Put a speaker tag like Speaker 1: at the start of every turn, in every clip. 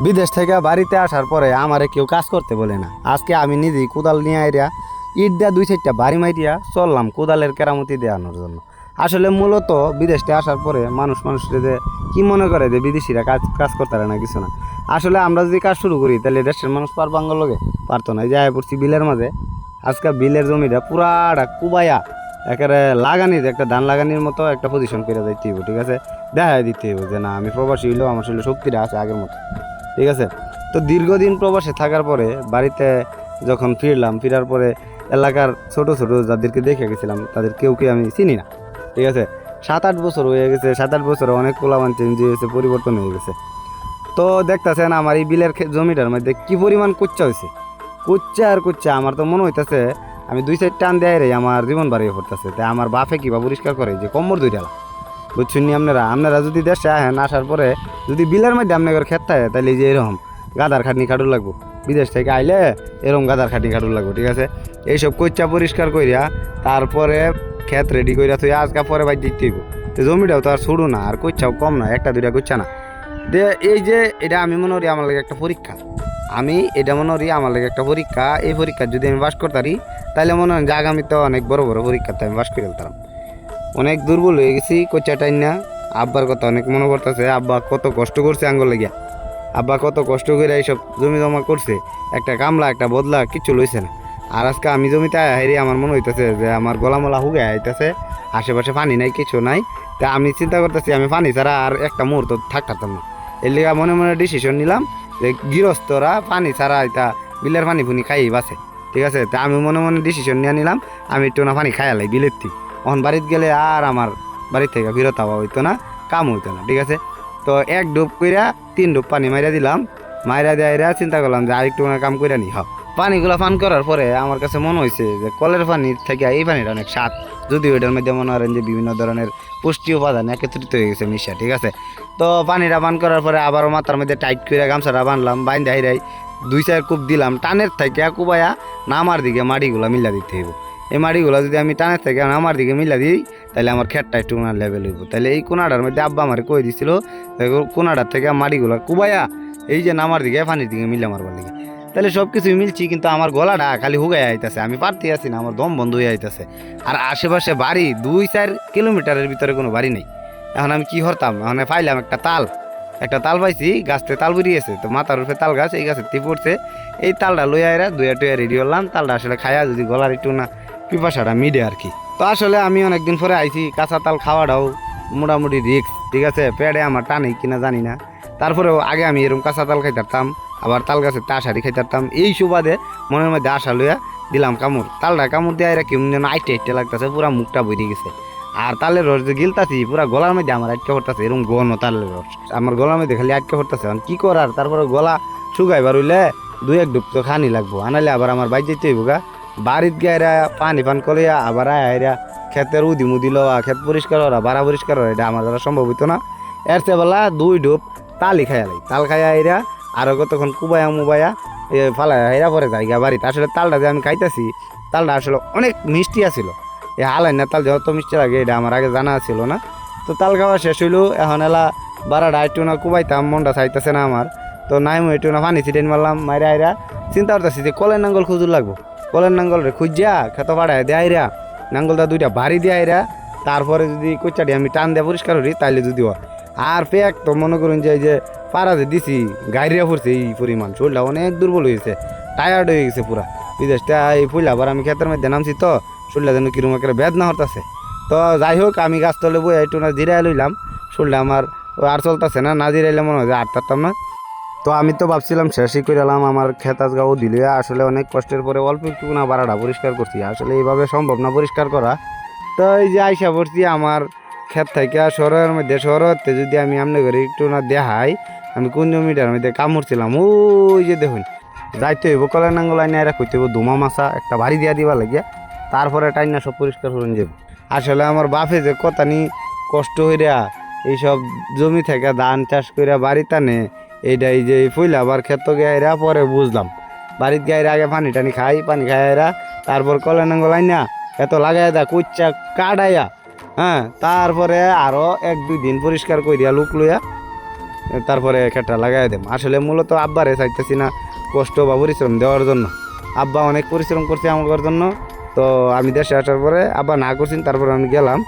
Speaker 1: বিদেশ থেকে বাড়িতে আসার পরে আমারে কেউ কাজ করতে বলে না। আজকে আমি নিজেই কোদাল নিয়ে আইরা ইট দিয়া দুই চারটা বাড়ি মাইরিয়া চললাম কোদালের কেরামতি দেওয়ানোর জন্য। আসলে মূলত বিদেশ আসার পরে মানুষ মানুষের যে কি মনে করে যে বিদেশিরা কাজ কাজ করতে পারে না কিছু না। আসলে আমরা যদি কাজ শুরু করি, তাহলে দেশের মানুষ পারবাঙ্গ লগে পারতো না। এই যে আয় পড়ছি বিলের মাঝে, আজকে বিলের জমিটা পুরাটা কুবায়া, একেবারে লাগানির একটা ধান লাগানির মতো একটা পজিশন করে দিতে হইব, ঠিক আছে? দেখা দিতে হইব যে না, আমি প্রবাসী হইলেও আমার শরীরে শক্তিটা আছে আগের মতো। ঠিক আছে? তো দীর্ঘদিন প্রবাসে থাকার পরে বাড়িতে যখন ফিরলাম, ফিরার পরে এলাকার ছোট ছোট যাদেরকে দেখে গেছিলাম, তাদের কেউ কেউ আমি চিনি না, ঠিক আছে? সাত আট বছর হয়ে গেছে সাত আট বছরে অনেক পোলামান চেঞ্জ হয়েছে, পরিবর্তন হয়ে গেছে। তো দেখতেছেন আমার এই বিলের জমিটার মধ্যে কি পরিমাণ কুচ্চা হয়েছে? কুচ্চা আর কুচ্চা আমার তো মনে হইতেছে আমি দুই সাইড টান দেয় রে আমার জীবন বাড়িয়ে পড়তেছে তাই আমার বাপে কিবা পরিষ্কার করে যে কম্বর দুই ডালা বুঝছেন আপনারা? আপনারা যদি দেশে আহেন আসার পরে যদি বিলের মধ্যে আপনাদের ক্ষেত থাকে, তাহলে যে এরকম গাদার খাটনি কাটুর লাগবো। বিদেশ থেকে আইলে এরকম গাদার খাটনি কাটুর লাগবো, ঠিক আছে? এইসব কচ্চা পরিষ্কার কইরা তারপরে ক্ষেত রেডি করিয়া তুই আজকা পরে বাই দিতে হইব। তো জমিটাও তো আর শুরু না, আর কচ্চাও কম না, একটা দুইটা কচ্চা না। দে, এই যে এটা আমি মনে করি আমার লাগে একটা পরীক্ষা। আমি এটা মনে করি আমার লাগে একটা পরীক্ষা। এই পরীক্ষা যদি আমি পাস করতে পারি তাহলে মনে হয় যে আগামীতে অনেক বড় বড় পরীক্ষাতে আমি পাস করে ফেলতাম। অনেক দুর্বল হয়ে গেছি কচ্চা টাইম না। আব্বার কথা অনেক মনে পড়তেছে, আব্বা কত কষ্ট করছে আঙ্গুল লাগিয়া। আব্বা কত কষ্ট করে এইসব জমি জমা করছে, একটা কামলা, একটা বদলা, কিচ্ছু লইছে না। আর আজকে আমি জমিতে হেরি আমার মনে হইতেছে যে আমার গলামলা হুগে আইতেছে আশেপাশে পানি নাই, কিছু নাই। তা আমি চিন্তা করতেছি, আমি পানি ছাড়া আর একটা মুহূর্ত থাকতাম না। এর লিগা মনে মনে ডিসিশন নিলাম যে গৃহস্থরা পানি ছাড়া এটা বিলের পানি ফুনি খাইয়ে বাসে ঠিক আছে? তা আমি মনে মনে ডিসিশন নিয়ে নিলাম, আমি একটু না পানি খাইয়ালাই বিলের থেকে অন বাড়িতে গেলে আর আমার বাড়ি থেকে ফিরত হওয়া হইতো না, কাম হইতো না, ঠিক আছে? তো এক ডুব কইরা তিন ডুব পানি মাইরা দিলাম, মাইরা দেয়া চিন্তা করলাম যে আরেকটু কাম কইরা নি, হ। পানিগুলো পান করার পরে আমার কাছে মনে হয়েছে যে কলের পানির থেকে এই পানিটা অনেক স্বাদ যদি এটার মধ্যে মনে করেন যে বিভিন্ন ধরনের পুষ্টি উপাদান একত্রিত হয়ে গেছে মিশা, ঠিক আছে? তো পানিটা পান করার পরে আবারও মাথার মধ্যে টাইট করে গামছাটা বানলাম বাইন হাইরাই দুই চার কূপ দিলাম, টানের থেকে কুবায়া নামার দিকে মাটিগুলো মিলা দিতে হইব। এই মাটিগুলো যদি আমি টানের থেকে আমার দিকে মিলা দিই, তাহলে আমার খেটটা একটু না লেভেল হইব। তাহলে এই কোনাটার মধ্যে আব্বা আমার কই দিছিল দেখো কোনাটার থেকে মাটিগুলো কুবায়া, এই যে নামার দিকে পানির দিকে মিলে মারবার দিকে তাহলে সব কিছুই মিলছি, কিন্তু আমার গলাটা খালি হুগাই আইতাছে। আমি পারতে আছি না, আমার দম বন্ধ হয়ে আইতাছে। আর আশেপাশে বাড়ি, দুই চার কিলোমিটারের ভিতরে কোনো বাড়ি নেই। এখন আমি কি হরতাম? এখন পাইলাম একটা তাল। একটা তাল পাইছি, গাছতে তাল বেরিয়েছে তো মাথার উপরে তাল গাছ, এই গাছের তি পড়ছে। এই তালটা লইয়া এরা দুয়া টুয়া রেডি করলাম। তালটা আসলে খায়া যদি গলার একটু না পিপাসাটা মিডে আর কি। তো আসলে আমি অনেকদিন পরে আইছি, কাঁচা তাল খাওয়াটাও মোটামুটি রিক্স ঠিক আছে? পেড়ে আমার টানে কিনা জানি না। তারপরেও আগে আমি এরকম কাঁচা তাল খাইতারতাম, আবার তাল গাছের তাসারি খাইতারতাম। এই সুবাদে মনের মধ্যে আশা লইয়া দিলাম কামড়। তালটা কামড় দিয়ে এরা কেমন যেন আইটে আইটে লাগতেছে, পুরা মুখটা বেরিয়ে গেছে। আর তালের রস যে গিলতাছি, পুরা গলার মধ্যে আমার আটকে পড়তেছে, এরকম গন তালের রস। আমার গলার মধ্যে খালি আটকে পড়তেছে এখন কি করার? তারপরে গলা শুকাইবার হইলে দুই এক ডুব তো খানি লাগবো। আনালে আবার আমার বাইর যেতে হইব গা। বাড়িত গাইরা পানি পান করিয়া, আবার আইরা ক্ষেতের উদি মুদি লওয়া, ক্ষেত পরিষ্কার করা বাড়া পরিষ্কার করা এটা আমার দ্বারা সম্ভব হইতো না। এর বেলা দুই ডুব তালি খাইয়ালাই তাল খাইয়া আইরা আরও কতক্ষণ কুবায়া মুবায়া, এ ফালাই আইরা পরে জায়গা বাড়িতে। আসলে তালটা যে আমি খাইতেছি, তালটা আসলে অনেক মিষ্টি আছিল। এই হালাই না, তাল যত মিষ্টি লাগে, এটা আমার আগে জানা ছিল না। তো তাল খাওয়া শেষ হইল, এখন এলা বারাটা একটু না কুবাইতাম, মনটা চাইতেছে না আমার। তো নাই একটু না পানি ছিটেন মারলাম, মাইরা আইরা চিন্তা করতেছি যে কলের নাঙ্গল খুঁজুর লাগবো। কলের নাঙ্গল রে, খুঁজিয়া, খেত পাড়ায় দিয়ে আইরা। নাঙ্গলটা দুইটা বাড়ি দিয়ে আইরা, তারপরে যদি কোচাটি আমি টান দিয়ে পরিষ্কার করি, তাইলে যদি হয়। আর পেক তো মনে করুন যে যে পাড়া যে দিছি গাড়িয়া পড়ছে এই পরিমাণ, শরীরটা অনেক দুর্বল হয়েছে টায়ার্ড হয়ে গেছে পুরা। বিদেশটা এই ফুল আবার আমি ক্ষেতের মধ্যে নামছি তো, শরীরটা যেন কিরম একটা বেদনা হতাছে তো যাই হোক, আমি গাছ তলে বই একটু না জিরাই লইলাম, শরীরটা আমার আর চলতেছে না না জিরাইলে মনে হয় যে আর পারতাম না। তো আমি তো ভাবছিলাম শেষই করে এলাম, আমার ক্ষেত আজগাও দিলে। আসলে অনেক কষ্টের পরে অল্প একটু না বাড়াটা পরিষ্কার করছি। আসলে এইভাবে সম্ভব না পরিষ্কার করা। তো এই যে আইসা পড়ছি আমার খেত থেকে, শহরের মধ্যে, শহরতে যদি আমি আমনে করে একটু না দেখাই, আমি কোন জমিটার মধ্যে কামড়ছিলাম ওই যে দেখুন, যাইতে হইব, কলের নাঙ্গল আইনে এরা কইতে হইব, ধুমা মাছা, একটা বাড়ি দিয়া দিবা লাগিয়া, তারপরে টাইনা সব পরিষ্কার করে যাব। আসলে আমার বাপে যে কথা নি কষ্ট হইরা এইসব জমি থেকে ধান চাষ কইরা বাড়ি টানে এইটা এই যে ফুল আবার ক্ষেত গাইরা পরে বুঝলাম। বাড়িতে গাইরা আগে পানি টানি খাই, পানি খাইরা তারপর কলের নাঙ্গল আইনা, এত লাগাই দা কুচ্চা কাটাইয়া হ্যাঁ তারপরে আরও এক দুই দিন পরিষ্কার করিয়া লুক লইয়া, তারপরে খেটটা লাগাই দেম। আসলে মূলত আব্বারে চাইতেছি না কষ্ট বা পরিশ্রম দেওয়ার জন্য। আব্বা অনেক পরিশ্রম করছে আমার জন্য, তো আমি দেশে আসার পরে আব্বা না করছেন, তারপরে আমি গেলাম।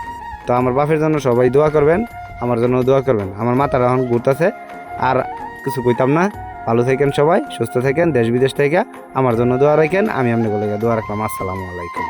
Speaker 1: তো আমার বাপের জন্য সবাই দোয়া করবেন, আমার জন্য দোয়া করবেন। আমার মাথাটা এখন ঘুরতেছে। আর কিছু কইতাম না। ভালো থাকেন সবাই, সুস্থ থাকেন দেশ বিদেশ থেকে আমার জন্য দোয়া রাখেন, আমি আপনি বলে দোয়া রাখলাম। আসসালামু আলাইকুম।